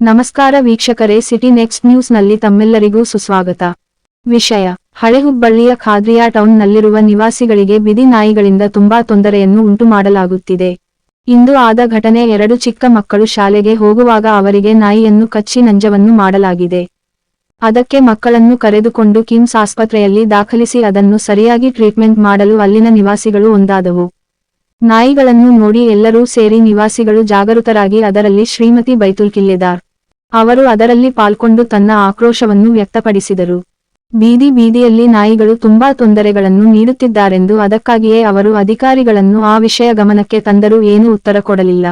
ನಮಸ್ಕಾರ ವೀಕ್ಷಕರೇ, city next ನ್ಯೂಸ್ನಲ್ಲಿ ತಮ್ಮೆಲ್ಲರಿಗೂ ಸುಸ್ವಾಗತ. ವಿಷಯ, ಹಳೆಹುಬ್ಬಳ್ಳಿಯ ಖಾದ್ರಿಯಾ ಟೌನ್ನಲ್ಲಿರುವ ನಿವಾಸಿಗಳಿಗೆ ಬಿದಿ ನಾಯಿಗಳಿಂದ ತುಂಬಾ ತೊಂದರೆಯನ್ನು ಉಂಟುಮಾಡಲಾಗುತ್ತಿದೆ. ಇಂದು ಆದ ಘಟನೆ, ಎರಡು ಚಿಕ್ಕ ಮಕ್ಕಳು ಶಾಲೆಗೆ ಹೋಗುವಾಗ ಅವರಿಗೆ ನಾಯಿಯನ್ನು ಕಚ್ಚಿ ನಂಜವನ್ನು ಮಾಡಲಾಗಿದೆ. ಅದಕ್ಕೆ ಮಕ್ಕಳನ್ನು ಕರೆದುಕೊಂಡು ಕಿಮ್ಸ್ ಆಸ್ಪತ್ರೆಯಲ್ಲಿ ದಾಖಲಿಸಿ ಅದನ್ನು ಸರಿಯಾಗಿ ಟ್ರೀಟ್ಮೆಂಟ್ ಮಾಡಲು ಅಲ್ಲಿನ ನಿವಾಸಿಗಳು ಒಂದಾದವು. ನಾಯಿಗಳನ್ನು ನೋಡಿ ಎಲ್ಲರೂ ಸೇರಿ ನಿವಾಸಿಗಳು ಜಾಗೃತರಾಗಿ ಅದರಲ್ಲಿ ಶ್ರೀಮತಿ ಬೈತುಲ್ ಕಿಲ್ಲೆದಾರ್ ಅವರು ಅದರಲ್ಲಿ ಪಾಲ್ಗೊಂಡು ತನ್ನ ಆಕ್ರೋಶವನ್ನು ವ್ಯಕ್ತಪಡಿಸಿದರು. ಬೀದಿ ಬೀದಿಯಲ್ಲಿ ನಾಯಿಗಳು ತುಂಬಾ ತೊಂದರೆಗಳನ್ನು ನೀಡುತ್ತಿದ್ದಾರೆಂದು ಅದಕ್ಕಾಗಿಯೇ ಅವರು ಅಧಿಕಾರಿಗಳನ್ನು ಆ ವಿಷಯ ಗಮನಕ್ಕೆ ತಂದರೂ ಏನೂ ಉತ್ತರ ಕೊಡಲಿಲ್ಲ.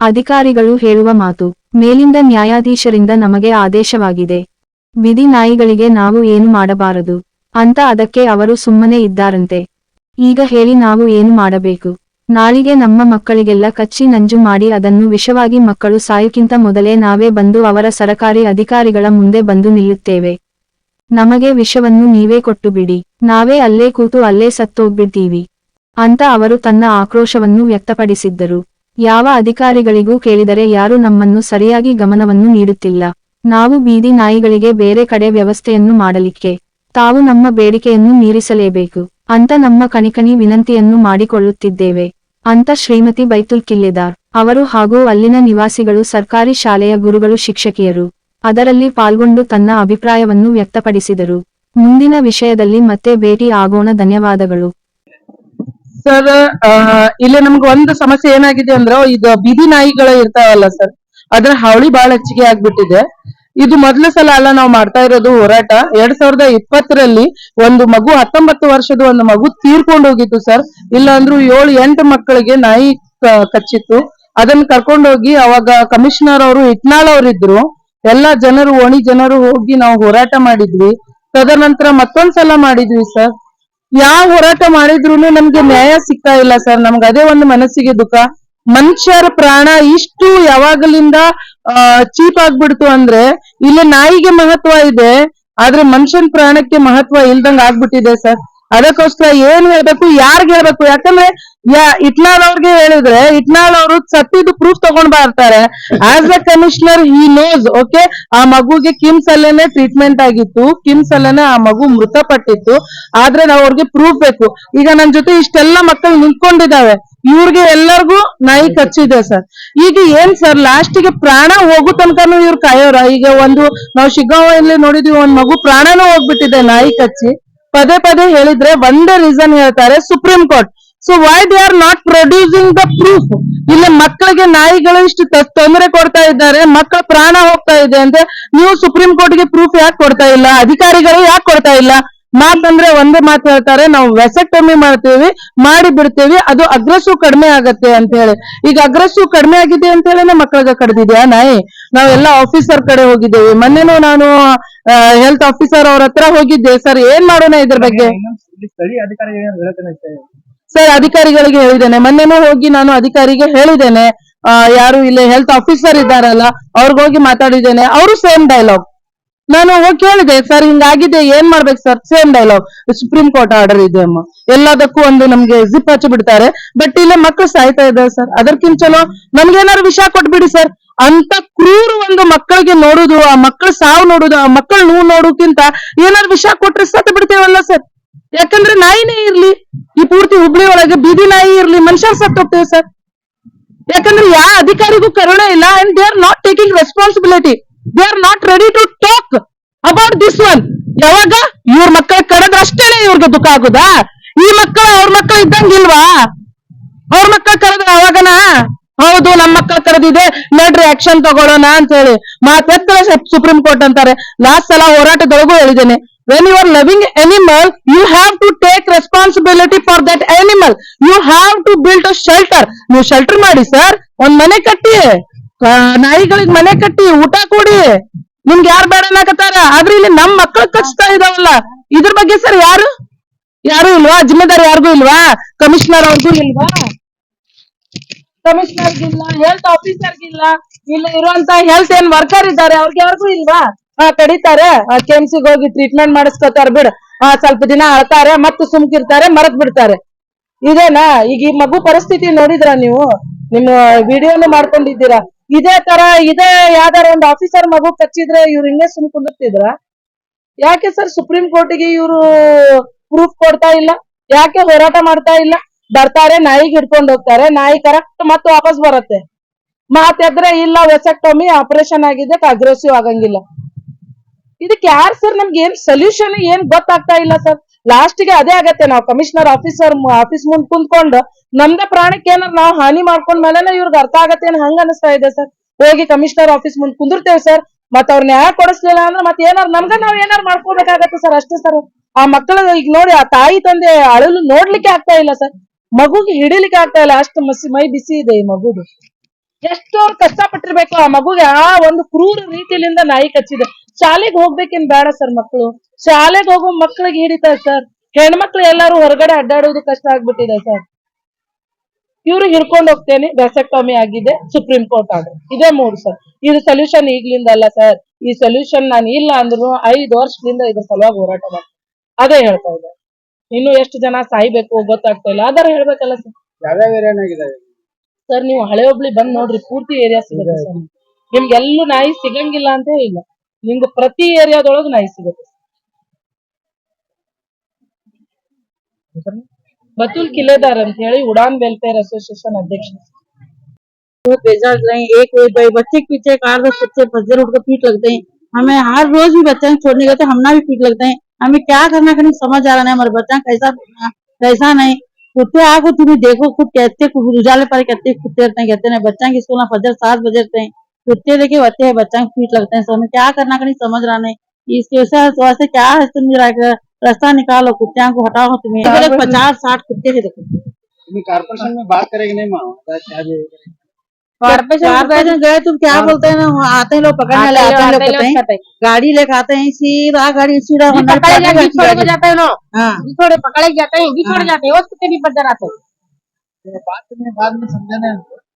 ಅಧಿಕಾರಿಗಳು ಹೇಳುವ ಮಾತು, ಮೇಲಿಂದ ನ್ಯಾಯಾಧೀಶರಿಂದ ನಮಗೆ ಆದೇಶವಾಗಿದೆ. ಬಿದಿ ನಾಯಿಗಳಿಗೆ ನಾವು ಏನು ಮಾಡಬಾರದು? ಅಂತ ಅದಕ್ಕೆ ಅವರು ಸುಮ್ಮನೆ ಇದ್ದಾರಂತೆ. ಈಗ ಹೇಳಿ ನಾವು ಏನು ಮಾಡಬೇಕು? ನಾಳಿಗೆ ನಮ್ಮ ಮಕ್ಕಳಿಗೆಲ್ಲ ಕಚ್ಚಿ ನಂಜು ಮಾಡಿ ಅದನ್ನು ವಿಷವಾಗಿ ಮಕ್ಕಳು ಸಾಯುಕ್ಕಿಂತ ಮೊದಲೇ ನಾವೇ ಬಂದು ಅವರ ಸರಕಾರಿ ಅಧಿಕಾರಿಗಳ ಮುಂದೆ ಬಂದು ನಿಲ್ಲುತ್ತೇವೆ. ನಮಗೆ ವಿಷವನ್ನು ನೀವೇ ಕೊಟ್ಟು ಬಿಡಿ ನಾವೇ ಅಲ್ಲೇ ಕೂತು ಅಲ್ಲೇ ಸತ್ತೋಗ್ಬಿಡ್ತೀವಿ. ಅಂತ ಅವರು ತನ್ನ ಆಕ್ರೋಶವನ್ನು ವ್ಯಕ್ತಪಡಿಸಿದ್ದರು. ಯಾವ ಅಧಿಕಾರಿಗಳಿಗೂ ಕೇಳಿದರೆ ಯಾರು ನಮ್ಮನ್ನು ಸರಿಯಾಗಿ ಗಮನವನ್ನು ನೀಡುತ್ತಿಲ್ಲ. ನಾವು ಬೀದಿ ನಾಯಿಗಳಿಗೆ ಬೇರೆ ಕಡೆ ವ್ಯವಸ್ಥೆಯನ್ನು ಮಾಡಲಿಕ್ಕೆ. ತಾವು ನಮ್ಮ ಬೇಡಿಕೆಯನ್ನು ಮೀರಿಸಲೇಬೇಕು. ಅಂತ ನಮ್ಮ ಕಣಿಕಣಿ ವಿನಂತಿಯನ್ನು ಮಾಡಿಕೊಳ್ಳುತ್ತಿದ್ದೇವೆ. ಅಂತ ಶ್ರೀಮತಿ ಬೈತುಲ್ ಕಿಲ್ಲೆದಾರ್. ಅವರು ಹಾಗೂ ಅಲ್ಲಿನ ನಿವಾಸಿಗಳು, ಸರ್ಕಾರಿ ಶಾಲೆಯ ಗುರುಗಳು, ಶಿಕ್ಷಕಿಯರು ಅದರಲ್ಲಿ ಪಾಲ್ಗೊಂಡು ತನ್ನ ಅಭಿಪ್ರಾಯವನ್ನು ವ್ಯಕ್ತಪಡಿಸಿದರು. ಮುಂದಿನ ವಿಷಯದಲ್ಲಿ ಮತ್ತೆ ಭೇಟಿ ಆಗೋಣ. ಧನ್ಯವಾದಗಳು. ಸರ್ ಇಲ್ಲಿ ನಮ್ಗೆ ಒಂದು ಸಮಸ್ಯೆ ಏನಾಗಿದೆ ಅಂದ್ರೆ ಇದು ಬೀದಿ ನಾಯಿಗಳು ಇರ್ತಾವಲ್ಲ ಸರ್, ಅದ್ರ ಹಾವಳಿ ಬಹಳ ಹೆಚ್ಚಿಗೆ ಆಗ್ಬಿಟ್ಟಿದೆ. ಇದು ಮೊದಲ ಸಲ ಅಲ್ಲ ನಾವು ಮಾಡ್ತಾ ಇರೋದು ಹೋರಾಟ. ಎರಡ್ ಸಾವಿರದ ಇಪ್ಪತ್ತರಲ್ಲಿ ಒಂದು ಮಗು, ಹತ್ತೊಂಬತ್ತು ವರ್ಷದ ಒಂದು ಮಗು ತೀರ್ಕೊಂಡು ಹೋಗಿತ್ತು ಸರ್. ಇಲ್ಲ ಅಂದ್ರೂ ಏಳು, ಎಂಟು ಮಕ್ಕಳಿಗೆ ನಾಯಿ ಕಚ್ಚಿತ್ತು. ಅದನ್ನ ಕರ್ಕೊಂಡೋಗಿ ಅವಾಗ ಕಮಿಷನರ್ ಅವರು ಇಟ್ನಾಳ್ ಅವರಿದ್ರು. ಎಲ್ಲಾ ಜನರು, ಓಣಿ ಜನರು ಹೋಗಿ ನಾವು ಹೋರಾಟ ಮಾಡಿದ್ವಿ. ತದನಂತರ ಮತ್ತೊಂದ್ಸಲ ಮಾಡಿದ್ವಿ ಸರ್. ಯಾವ ಹೋರಾಟ ಮಾಡಿದ್ರು ನಮ್ಗೆ ನ್ಯಾಯ ಸಿಗ್ತಾ ಇಲ್ಲ ಸರ್. ನಮ್ಗೆ ಅದೇ ಒಂದು ಮನಸ್ಸಿಗೆ ದುಃಖ. ಮನುಷ್ಯರ ಪ್ರಾಣ ಇಷ್ಟು ಯಾವಾಗಲಿಂದ ಚೀಪ್ ಆಗ್ಬಿಡ್ತು ಅಂದ್ರೆ ಇಲ್ಲಿ ನಾಯಿಗೆ ಮಹತ್ವ ಇದೆ, ಆದ್ರೆ ಮನುಷ್ಯನ ಪ್ರಾಣಕ್ಕೆ ಮಹತ್ವ ಇಲ್ದಂಗ್ ಆಗ್ಬಿಟ್ಟಿದೆ ಸರ್. ಅದಕ್ಕೋಸ್ಕರ ಏನ್ ಹೇಳ್ಬೇಕು, ಯಾರ್ಗ್ ಹೇಳ್ಬೇಕು? ಯಾಕಂದ್ರೆ, ಯಾ, ಇಟ್ನಾಳ್ ಅವ್ರಿಗೆ ಹೇಳಿದ್ರೆ, ಇಟ್ನಾಳ್ ಅವರು ಸತ್ತಿದ್ದು ಪ್ರೂಫ್ ತಗೊಂಡ್ ಬರ್ತಾರೆ ಆಸ್ ಅ ಕಮಿಷನರ್ ಈ ನೋಸ್ ಓಕೆ ಆ ಮಗುಗೆ ಕಿಮ್ಸ್ ಅಲ್ಲೇನೆ ಟ್ರೀಟ್ಮೆಂಟ್ ಆಗಿತ್ತು ಕಿಮ್ಸ್ ಅಲ್ಲೇನೆ ಆ ಮಗು ಮೃತಪಟ್ಟಿತ್ತು, ಆದ್ರೆ ನಾವ್ ಅವ್ರಿಗೆ ಪ್ರೂಫ್ ಬೇಕು. ಈಗ ನನ್ ಜೊತೆ ಇಷ್ಟೆಲ್ಲ ಮಕ್ಕಳು ನಿಂತ್ಕೊಂಡಿದ್ದಾವೆ. ಇವ್ರಿಗೆ ಎಲ್ಲರಿಗೂ ನಾಯಿ ಕಚ್ಚಿದೆ ಸರ್. ಈಗ ಏನ್ ಸರ್ ಲಾಸ್ಟಿಗೆ ಪ್ರಾಣ ಹೋಗೋ ತನಕನೂ ಇವ್ರು ಕಾಯೋರ. ಈಗ ಒಂದು ನಾವು ಇಲ್ಲಿ ನೋಡಿದ್ವಿ ಒಂದ್ ಮಗು ಪ್ರಾಣನೂ ಹೋಗ್ಬಿಟ್ಟಿದೆ ನಾಯಿ ಕಚ್ಚಿ. ಪದೇ ಪದೇ ಹೇಳಿದ್ರೆ ಒಂದೇ ರೀಸನ್ ಹೇಳ್ತಾರೆ supreme court so why they are not producing the proof ಇಲ್ಲಿ ಮಕ್ಕಳಿಗೆ ನಾಯಿಗಳು ಇಷ್ಟು ತೊಂದರೆ ಕೊಡ್ತಾ ಇದ್ದಾರೆ ಮಕ್ಕಳ ಪ್ರಾಣ ಹೋಗ್ತಾ ಇದೆ ಅಂದ್ರೆ ನೀವು ಸುಪ್ರೀಂ ಕೋರ್ಟ್ಗೆ ಪ್ರೂಫ್ ಯಾಕೆ ಕೊಡ್ತಾ ಇಲ್ಲ? ಅಧಿಕಾರಿಗಳು ಯಾಕೆ ಕೊಡ್ತಾ ಇಲ್ಲ? ಮಾತಂದ್ರೆ ಒಂದೇ ಮಾತು ಹೇಳ್ತಾರೆ, ನಾವು ವೆಸೆಕ್ಟಮಿ ಮಾಡ್ತೀವಿ ಮಾಡಿ ಬಿಡ್ತೀವಿ ಅದು ಅಗ್ರೆಸಿವ್ ಕಡಿಮೆ ಆಗತ್ತೆ ಅಂತ ಹೇಳಿ. ಈಗ ಅಗ್ರೆಸಿವ್ ಕಡಿಮೆ ಆಗಿದೆ ಅಂತ ಹೇಳಿನೇ ಮಕ್ಕಳಿಗೆ ಕಡ್ದಿದ್ಯಾ ನಾಯಿ? ನಾವೆಲ್ಲ ಆಫೀಸರ್ ಕಡೆ ಹೋಗಿದ್ದೇವೆ. ಮೊನ್ನೆನೂ ನಾನು ಹೆಲ್ತ್ ಆಫೀಸರ್ ಅವ್ರ ಹತ್ರ ಹೋಗಿದ್ದೆ. ಸರ್, ಏನ್ ಮಾಡೋಣ ಇದ್ರ ಬಗ್ಗೆ? ಸರ್, ಅಧಿಕಾರಿಗಳಿಗೆ ಹೇಳಿದ್ದೇನೆ. ಮೊನ್ನೆನೂ ಹೋಗಿ ನಾನು ಅಧಿಕಾರಿಗೆ ಹೇಳಿದ್ದೇನೆ. ಯಾರು ಇಲ್ಲಿ ಹೆಲ್ತ್ ಆಫೀಸರ್ ಇದ್ದಾರಲ್ಲ, ಅವ್ರಿಗೋಗಿ ಮಾತಾಡಿದ್ದೇನೆ. ಅವರು ಸೇಮ್ ಡೈಲಾಗ್ ನಾನು ಹೋಗಿ ಕೇಳಿದೆ, ಸರ್, ಹಿಂಗಾಗಿದೆ, ಏನ್ ಮಾಡ್ಬೇಕು sir? Same dialogue supreme court order ಇದೆ ಅಮ್ಮ. ಎಲ್ಲದಕ್ಕೂ ಒಂದು ನಮ್ಗೆ ಜಿಪ್ ಹಚ್ಚಿ ಬಿಡ್ತಾರೆ. ಬಟ್ ಇಲ್ಲ ಮಕ್ಕಳು ಸಾಯ್ತಾ ಇದ್ದಾರೆ ಸರ್. ಅದಕ್ಕಿಂತ ಚಲೋ, ನಮ್ಗೇನಾದ್ರು ವಿಷ ಕೊಟ್ಬಿಡಿ ಸರ್. ಅಂತ ಕ್ರೂರ ಒಂದು ಮಕ್ಕಳಿಗೆ ನೋಡುದು, ಆ ಮಕ್ಕಳು ಸಾವು ನೋಡುದು, ಆ ಮಕ್ಕಳು ನೋವು ನೋಡೋಕ್ಕಿಂತ ಏನಾದ್ರು ವಿಷ ಕೊಟ್ರೆ ಸತ್ ಬಿಡ್ತೇವಲ್ಲ ಸರ್? ಯಾಕಂದ್ರೆ ನಾಯಿನೇ ಇರ್ಲಿ. ಈ ಪೂರ್ತಿ ಹುಬ್ಳಿ ಒಳಗೆ ಬೀದಿ ನಾಯಿ ಇರ್ಲಿ ಮನುಷ್ಯ ಸತ್ತೋಗ್ತೇವೆ ಸರ್. ಯಾಕಂದ್ರೆ ಯಾವ ಅಧಿಕಾರಿಗೂ ಕರುಣೆ ಇಲ್ಲ and they are not taking responsibility they are not ready to talk about this one ಯಾವಾಗ? ಇವ್ರ ಮಕ್ಕಳ ಕರೆದ್ರೆ ಅಷ್ಟೇನೆ ಇವ್ರಿಗೆ ದುಃಖ ಆಗುದಾ? ಈ ಮಕ್ಕಳು ಅವ್ರ ಮಕ್ಕಳು ಇದ್ದಂಗಿಲ್ವಾ ಅವ್ರ ಮಕ್ಕಳ ಕರೆದ್ರೆ ಅವಾಗನ ಹೌದು ನಮ್ಮ ಮಕ್ಕಳ ಕರೆದಿದೆ. ನಡ್ರಿ ಆಕ್ಷನ್ ತಗೊಳ್ಳೋಣ ಅಂತ ಹೇಳಿ ಮಾತೆತ್ತರ ಸುಪ್ರೀಂ ಕೋರ್ಟ್ ಅಂತಾರೆ. ಲಾಸ್ಟ್ ಸಲ ಹೋರಾಟದೊಳಗೂ ಹೇಳಿದ್ದೇನೆ. When you are loving animal you have to take responsibility for that animal you have to build a shelter ನೀವು ಶೆಲ್ಟರ್ ಮಾಡಿ ಸರ್ ಒಂದ್ ಮನೆ ಕಟ್ಟಿ. ನಾಯಿಗಳಿಗೆ ಮನೆ ಕಟ್ಟಿ ಊಟ ಕೊಡಿ. ನಿಮ್ಗೆ ಯಾರು ಬೇಡ ಅನ್ನಕತ್ತಾರ? ಆದ್ರೆ ಇಲ್ಲಿ ನಮ್ ಮಕ್ಕಳು ಕಚ್ತಾ ಇದಾವಲ್ಲ. ಇದ್ರ ಬಗ್ಗೆ ಸರ್ ಯಾರು? ಯಾರು ಇಲ್ವಾ? ಜಿಮ್ಮೆದಾರಿ ಯಾರಿಗೂ ಇಲ್ವಾ? ಕಮಿಷನರ್ ಅವ್ರಿಗೂ ಇಲ್ವಾ? ಕಮಿಷನರ್ ಇಲ್ಲ ಹೆಲ್ತ್ ಆಫೀಸರ್ಗಿಲ್ಲ ಇಲ್ಲಿ. ಇರುವಂತ ಹೆಲ್ತ್ ಏನ್ ವರ್ಕರ್ ಇದ್ದಾರೆ, ಅವ್ರಿಗೆ ಯಾರಿಗೂ ಇಲ್ವಾ? ಹಾ ಕಡಿತಾರೆ. ಕೆಎಂಸಿಗೆ ಹೋಗಿ ಟ್ರೀಟ್ಮೆಂಟ್ ಮಾಡಿಸ್ಕೋತಾರ, ಬಿಡ್. ಹಾ ಸ್ವಲ್ಪ ದಿನ ಅಳ್ತಾರೆ, ಮತ್ತೆ ಸುಮ್ಕಿರ್ತಾರೆ ಮರತ್ ಬಿಡ್ತಾರೆ. ಇದೇನಾ? ಈಗ ಈ ಮಗು ಪರಿಸ್ಥಿತಿ ನೋಡಿದ್ರ ನೀವು? ನಿಮ್ಮ ವಿಡಿಯೋನು ಮಾಡ್ಕೊಂಡಿದ್ದೀರಾ? ಇದೇ ತರ, ಇದೇ ಯಾವ್ದಾರ ಒಂದು ಆಫೀಸರ್ ಮಗು ಕಚ್ಚಿದ್ರೆ ಇವ್ರು ಹಿಂಗೆ ಸುಮ್ ಕುಂದಿರ್ತಿದ್ರ ಯಾಕೆ ಸರ್ ಸುಪ್ರೀಂ ಕೋರ್ಟಿಗೆ ಇವರು ಪ್ರೂಫ್ ಕೊಡ್ತಾ ಇಲ್ಲ? ಯಾಕೆ ಹೋರಾಟ ಮಾಡ್ತಾ ಇಲ್ಲ? ಬರ್ತಾರೆ, ನಾಯಿಗೆ ಹಿಡ್ಕೊಂಡು ಹೋಗ್ತಾರೆ, ನಾಯಿ ಕರೆಕ್ಟ್ ಮತ್ತೆ ವಾಪಸ್ ಬರುತ್ತೆ. ಮಾತೆದ್ರೆ ಇಲ್ಲ, ವೆಸೆಕ್ಟೊಮಿ ಆಪರೇಷನ್ ಆಗಿದೆ ಅಗ್ರೆಸಿವ್ ಆಗಂಗಿಲ್ಲ. ಇದಕ್ಕೆ ಯಾರು ಸರ್ ನಮ್ಗೆ ಏನ್ ಸೊಲ್ಯೂಷನ್ ಏನ್ ಗೊತ್ತಾಗ್ತಾ ಇಲ್ಲ ಸರ್ ಲಾಸ್ಟ್ಗೆ ಅದೇ ಆಗತ್ತೆ. ನಾವು ಕಮಿಷನರ್ ಆಫೀಸರ್ ಆಫೀಸ್ ಮುಂದ್ ಕುಂತ್ಕೊಂಡು ನಮ್ದೇ ಪ್ರಾಣಕ್ಕೆ ಏನಾರ ನಾವು ಹಾನಿ ಮಾಡ್ಕೊಂಡ್ ಮೇಲೆ ಇವ್ರಿಗೆ ಅರ್ಥ ಆಗತ್ತೆ ಏನ್ ಹಂಗ ಅನಿಸ್ತಾ ಇದೆ ಸರ್? ಹೋಗಿ ಕಮಿಷನರ್ ಆಫೀಸ್ ಮುಂದ್ ಕುಂದಿರ್ತೇವೆ ಸರ್. ಮತ್ ಅವ್ರ ನ್ಯಾಯ ಕೊಡಿಸ್ಲಿಲ್ಲ ಅಂದ್ರೆ ಮತ್ತೆ ಏನಾರ ನಮ್ಗ ನಾವ್ ಏನಾರ ಮಾಡ್ಕೋಬೇಕಾಗತ್ತೆ ಸರ್ ಅಷ್ಟೇ ಸರ್. ಆ ಮಕ್ಕಳು ಈಗ ನೋಡಿ, ಆ ತಾಯಿ ತಂದೆ ಅಳಲು ನೋಡ್ಲಿಕ್ಕೆ ಆಗ್ತಾ ಇಲ್ಲ ಸರ್. ಮಗುಗೆ ಹಿಡಿಲಿಕ್ಕೆ ಆಗ್ತಾ ಇಲ್ಲ. ಅಷ್ಟು ಮಸಿ, ಮೈ ಬಿಸಿ ಇದೆ ಈ ಮಗುದು. ಎಷ್ಟೋ ಕಷ್ಟ ಕಷ್ಟಪಟ್ಟಿರ್ಬೇಕು ಆ ಮಗುಗೆ. ಆ ಒಂದು ಕ್ರೂರ ರೀತಿಯಿಂದ ನಾಯಿ ಕಚ್ಚಿದೆ. ಶಾಲೆಗೆ ಹೋಗ್ಬೇಕೇನ್ ಬೇಡ ಸರ್ ಮಕ್ಕಳು ಶಾಲೆಗೆ ಹೋಗೋ ಮಕ್ಳಿಗೆ ಹಿಡಿತಾರೆ ಸರ್. ಹೆಣ್ಮಕ್ಳು ಎಲ್ಲಾರು ಹೊರಗಡೆ ಅಡ್ಡಾಡೋದು ಕಷ್ಟ ಆಗ್ಬಿಟ್ಟಿದೆ ಸರ್. ಇವ್ರು ಹಿಡ್ಕೊಂಡು ಹೋಗ್ತೇನೆ ಕಮ್ಮಿ ಆಗಿದೆ ಸುಪ್ರೀಂ ಕೋರ್ಟ್ ಆರ್ಡರ್ ಇದೇ ಮೂರು ಸರ್. ಇದು ಸೊಲ್ಯೂಷನ್ ಈಗ್ಲಿಂದ ಅಲ್ಲ ಸರ್. ಈ ಸೊಲ್ಯೂಷನ್ ನಾನು ಇಲ್ಲ ಅಂದ್ರು ಐದು ವರ್ಷದಿಂದ ಇದ್ರ ಸಲುವಾಗಿ ಹೋರಾಟ ಮಾಡ್ತೀನಿ. ಅದೇ ಹೇಳ್ತಾ ಇದ್ದಾರೆ. ಇನ್ನು ಎಷ್ಟು ಜನ ಸಾಯ್ಬೇಕು ಗೊತ್ತಾಗ್ತಾ ಇಲ್ಲ. ಅದರ ಹೇಳ್ಬೇಕಲ್ಲ ಸರ್. ಸರ್ ನೀವು ಹಳೆ ಒಬ್ಳಿ ಬಂದ್ ನೋಡ್ರಿ ಪೂರ್ತಿ ಏರಿಯಾ ಸಿಗುತ್ತೆ ಸರ್. ನಿಮ್ಗೆ ಎಲ್ಲೂ ನಾಯಿ ಸಿಗಂಗಿಲ್ಲ ಅಂತ ಇಲ್ಲ ನಿಮ್ಗೆ ಪ್ರತಿ ಏರಿಯಾದೊಳಗೆ ನಾಯಿ ಸಿಗುತ್ತೆ ಬತುಲ್ ಕಿಲೇದಾರ್ ಅಂತ ಹೇಳಿ ಉಡಾನ್ ವೆಲ್ಫೇರ್ ಅಸೋಸಿಯೇಷನ್ ಅಧ್ಯಕ್ಷ वो बेजार रहे एक कोई ब- बच्चे के पीछे कार दस बच्चे फजर उठ कर पीट लगते हैं हमें हर रोज भी बच्चे छोड़ने गए तो हमना भी पीट लगते हैं हमें क्या करना कहीं समझ आ रहा नहीं हमारे बच्चा कैसा करना, कैसा नहीं कुत्ते आको तुम्हें देखो खुद कहते उजाले पर कहते कुत्ते रहते हैं कहते नहीं बच्चा की स्कूल फजर सात बजे रहते हैं कुत्ते लेके बच्चे हैं बच्चा को पीट लगते हैं तो हमें क्या करना कहीं समझ रहा नहीं इसके वजह वास्ते क्या है तुम जरा एक रास्ता निकालो कुत्तियाँ को हटाओ तुम्हें पचास साठ कुत्ते के देखो। तुम्ही कॉर्पोरेशन में बात करेंगे नहीं माँ? कारपोरेशन गए तुम क्या बोलते हैं ना वहाँ आते हैं लोग पकड़ने वाले आते हैं लोग कहते हैं गाड़ी लेकर आते हैं सीधा गाड़ी सीधा होना जाते हैं ना हाँ। पकड़े जाते हैं जाते हैं भी बच आते हैं बात में बाद में समझाना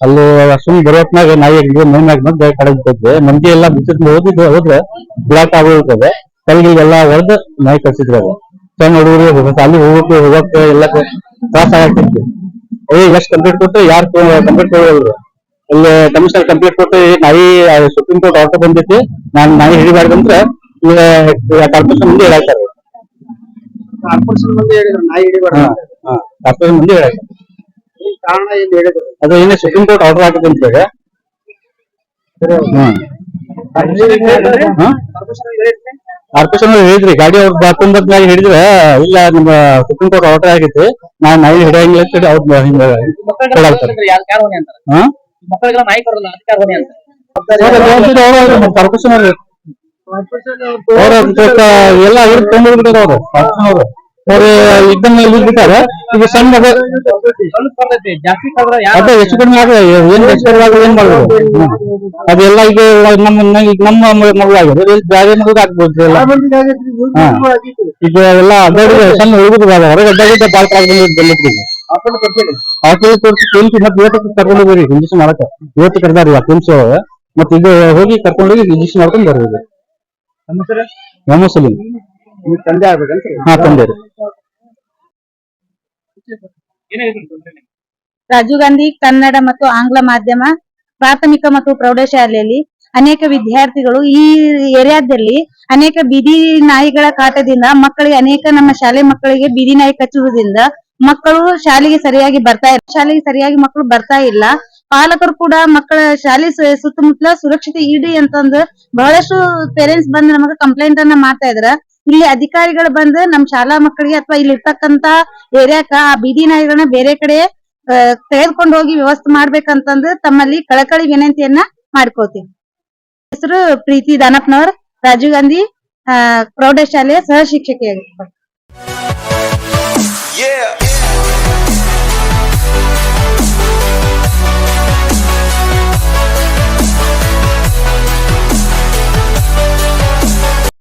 ಅಲ್ಲಿ ಸುಮ್ಮನೆ ಬರೋತ್ನಾಗ ನಾಯಿ ಆಗಿದೆ ಮೈ ಮ್ಯಾಗ ಬಂದು ಕಡೆ ಬಿಟ್ಟಿದ್ವಿ. ಮಂದಿ ಎಲ್ಲ ಬಿಸಿಲು ಹೋಗಿದ್ದು ಹೋದ್ರೆ ಬ್ಲಾಕ್ ಆಗೋಗ್ತದೆ. ಕಲ್ಗಿಗೆಲ್ಲ ಹೊಡೆದು ನಾಯಿ ಕಳಿಸಿದ್ರೆ ಅದು ಸಣ್ಣ ಹುಡುಗರು ಅಲ್ಲಿ ಹೋಗಕ್ಕೆ ಹೋಗಕ್ಕೆ ಎಲ್ಲ ತ್ರಾಸ ಆಗ್ತಿತ್ತು. ಏ ಎಷ್ಟು ಕಂಪ್ಲೀಟ್ ಕೊಟ್ಟು ಯಾರು ಕಂಪ್ಲೀಟ್ ಕೊಡೋದ್ರು ಇಲ್ಲಿ ಕಮಿಷನರ್ ಕಂಪ್ಲೀಟ್ ಕೊಟ್ಟು ಈ ನಾಯಿ ಸುಪ್ರೀಂ ಕೋರ್ಟ್ ಆರ್ಡರ್ ಬಂದೈತಿ ನಾನು ನಾಯಿ ಹಿಡಿಬಾರ್ದಂದ್ರೆ ಕಾರ್ಪೊರೇಷನ್ ಮುಂದೆ ಹೇಳಾಕ್ತಾರೆ ಕಾರ್ಪೊರೇಷನ್ ಮುಂದೆ ಹೇಳಿದ್ರು ನಾಯಿ ಹಿಡಿಬಾರ್ದು ಕಾರ್ಪೊರೇಷನ್ ಮುಂದೆ ಹೇಳಾಕ್ತಾರೆ ಈ ಕಾರಣ ಏನು ಹೇಳಿದ್ರು? ಅದು ಏನೇ ಸುಪ್ರೀಂ ಕೋರ್ಟ್ ಆರ್ಡರ್ ಹಾಕಿದೆ ಅಂತ ಹೇಳಿ? ಕಾರ್ಪೊರೇಷನ್ ಹೇಳಿದ್ರಿ? ಗಾಡಿ ಅವ್ರ ಬಾತ್ರೂಮ್ ಗಾಡಿ ಹಿಡಿದ್ರೆ ಇಲ್ಲ ನಿಮ್ಮ ಸುಪ್ರೀಂ ಕೋರ್ಟ್ ಆರ್ಡರ್ ಆಗೈತಿ ನಾನ್ ನಾಯಿ ಹಿಡಿಯಂಗಿಲ್ಲ ಅಂತ ಹೇಳಿ ಅವ್ರು ಹಿಂಗ ಅಂತ? ಕಾರ್ಪೊರೇಷನ್ ಅವ್ರ ಎಲ್ಲ ಇವ್ರು ತೊಗೊಂಡ್ಬಿಟ್ಟಾರ ಅವ್ರು ಕಾರ್ಪೊರೇಷನ್ ಅವರು. ಅವ್ರು ಇದನ್ನ ಬಿಟ್ಟಾರ. ಈಗ ಸಣ್ಣ ಅದೇ ಹೆಚ್ಚು ಕಡಿಮೆ ಆಗ ಏನ್ ಹೆಚ್ಚು ಏನ್ ಮಾಡ್ಬೋದು. ಅದೆಲ್ಲ ಈಗ ನಮ್ಮ ಈಗ ನಮ್ಮ ಮಗಳಾಗಿದೆ ಬೇರೆ ಮಗಳಿಗೆ ಆಗ್ಬೋದು ಎಲ್ಲ. ಈಗ ಎಲ್ಲ ಅಡ್ಡಾಡಿ ಸಣ್ಣ ಹುಡುಗರು ಹೊರಗೆ ಅಡ್ಡಾಡಿದ್ದ ಬಾಳ್ ತ್ರಾಸ ಕೆಮ್ಸಿ ಮತ್ತೆ ಇವತ್ತು ಕರ್ಕೊಂಡು ಹೋಗಿ ಇಂಜೆಕ್ಷನ್ ಮಾಡಕ ಇವತ್ತು ಕರ್ದಾರಿ ಆ ಕೆಮ್ಸಿ ಮತ್ತೆ ಇದು ಹೋಗಿ ಕರ್ಕೊಂಡು ಹೋಗಿ ಇಂಜೆಕ್ಷನ್ ಮಾಡ್ಕೊಂಡು ಬರ್ಬೋದು ನಮ್ಮ ಹೆಸರು. ತಂದೆ ಆಗ್ಬೇಕಂತ ಹಾ ತಂದೆ ರೀ. ರಾಜೀವ್ ಗಾಂಧಿ ಕನ್ನಡ ಮತ್ತು ಆಂಗ್ಲ ಮಾಧ್ಯಮ ಪ್ರಾಥಮಿಕ ಮತ್ತು ಪ್ರೌಢಶಾಲೆಯಲ್ಲಿ ಅನೇಕ ವಿದ್ಯಾರ್ಥಿಗಳು ಈ ಏರಿಯಾದಲ್ಲಿ ಅನೇಕ ಬೀದಿ ನಾಯಿಗಳ ಕಾಟದಿಂದ ಮಕ್ಕಳಿಗೆ ಅನೇಕ ನಮ್ಮ ಶಾಲೆ ಮಕ್ಕಳಿಗೆ ಬೀದಿ ನಾಯಿ ಕಚ್ಚುವುದರಿಂದ ಮಕ್ಕಳು ಶಾಲೆಗೆ ಸರಿಯಾಗಿ ಬರ್ತಾ ಇಲ್ಲ. ಶಾಲೆಗೆ ಸರಿಯಾಗಿ ಮಕ್ಕಳು ಬರ್ತಾ ಇಲ್ಲ. ಪಾಲಕರು ಕೂಡ ಮಕ್ಕಳ ಶಾಲೆ ಸುತ್ತಮುತ್ತಲ ಸುರಕ್ಷತೆ ಇಡಿ ಅಂತಂದು ಬಹಳಷ್ಟು ಪೇರೆಂಟ್ಸ್ ಬಂದು ನಮಗೆ ಕಂಪ್ಲೇಂಟ್ ಅನ್ನ ಮಾಡ್ತಾ ಇದ್ರ. ಇಲ್ಲಿ ಅಧಿಕಾರಿಗಳು ಬಂದು ನಮ್ ಶಾಲಾ ಮಕ್ಕಳಿಗೆ ಅಥವಾ ಇಲ್ಲಿ ಇರ್ತಕ್ಕಂತ ಏರಿಯಾಕ ಆ ಬೀದಿ ನಾಯಿಗಳನ್ನ ಬೇರೆ ಕಡೆ ತೆಗೆದುಕೊಂಡು ಹೋಗಿ ವ್ಯವಸ್ಥೆ ಮಾಡ್ಬೇಕಂತಂದು ತಮ್ಮಲ್ಲಿ ಕಳಕಳಿ ವಿನಂತಿಯನ್ನ ಮಾಡ್ಕೋತೀವಿ ಹೆಸರು ಪ್ರೀತಿ ದಾನಪ್ಪನವರ್, ರಾಜೀವ್ ಗಾಂಧಿ ಪ್ರೌಢಶಾಲೆಯ ಸಹ ಶಿಕ್ಷಕಿಯಾಗಿರ್ತಾರೆ.